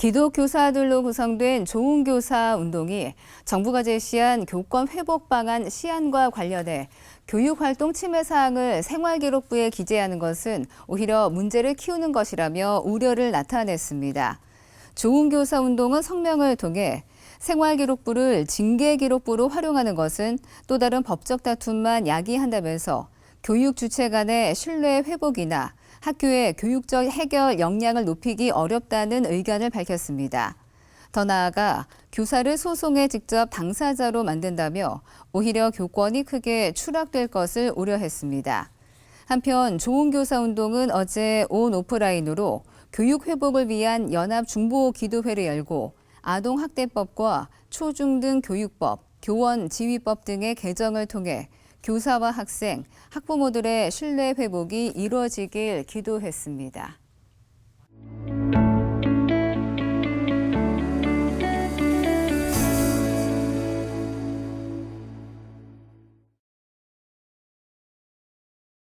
기독교사들로 구성된 좋은 교사 운동이 정부가 제시한 교권 회복 방안 시안과 관련해 교육활동 침해 사항을 생활기록부에 기재하는 것은 오히려 문제를 키우는 것이라며 우려를 나타냈습니다. 좋은 교사 운동은 성명을 통해 생활기록부를 징계기록부로 활용하는 것은 또 다른 법적 다툼만 야기한다면서 교육 주체 간의 신뢰 회복이나 학교의 교육적 해결 역량을 높이기 어렵다는 의견을 밝혔습니다. 더 나아가 교사를 소송에 직접 당사자로 만든다며 오히려 교권이 크게 추락될 것을 우려했습니다. 한편 좋은 교사 운동은 어제 온 오프라인으로 교육 회복을 위한 연합 중보 기도회를 열고 아동 학대법과 초중등 교육법, 교원 지휘법 등의 개정을 통해 교사와 학생, 학부모들의 신뢰 회복이 이루어지길 기도했습니다.